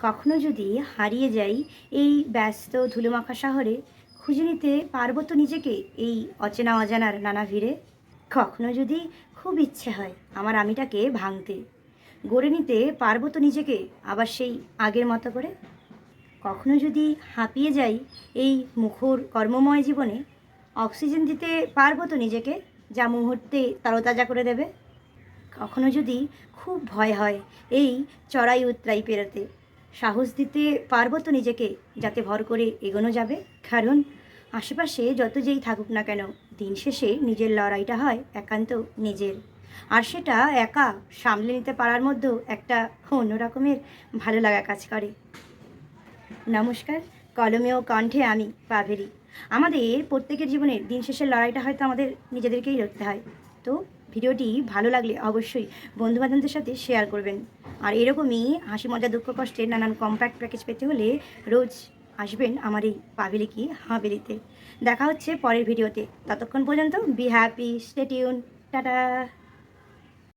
কখনো যদি হারিয়ে যাই এই ব্যস্ত ধুলোমাখা শহরে, খুঁজে নিতে পারব তো নিজেকে এই অচেনা অজানার নানা ভিড়ে। কখনো যদি খুব ইচ্ছে হয় আমার আমিটাকে ভাঙতে, গড়ে নিতে পারব তো নিজেকে আবার সেই আগের মতো করে। কখনো যদি হাঁপিয়ে যাই এই মুখর কর্মময় জীবনে, অক্সিজেন দিতে পারব তো নিজেকে যা মুহূর্তে তরতাজা করে দেবে। কখনো যদি খুব ভয় হয় এই চড়াই উতরাই পেরোতে সাহস দিতে পারব তো নিজেকে, যাতে ভর করে এগোনো যাবে। কারণ আশেপাশে যত যেই থাকুক না কেন, দিন শেষে নিজের লড়াইটা হয় একান্ত নিজের। আর সেটা একা সামলে নিতে পারার মধ্যেও একটা অন্য রকমের ভালো লাগা কাজ করে। নমস্কার, কলমে ও কণ্ঠে আমি পাভেরি। আমাদের প্রত্যেকের জীবনের দিন শেষের লড়াইটা হয়তো আমাদের নিজেদেরকেই লড়তে হয়। তো ভিডিওটি ভালো লাগলে অবশ্যই বন্ধুবান্ধবদের সাথে শেয়ার করবেন। আর এরকমই হাসি মজা দুঃখ কষ্টে নানান কম্প্যাক্ট প্যাকেজ পেতে হলে রোজ আসবেন আমার এই পাবিলিকি হাবিলিতে দেখা হচ্ছে পরের ভিডিওতে। ততক্ষণ পর্যন্ত বি হ্যাপি স্টেটিউন টাটা।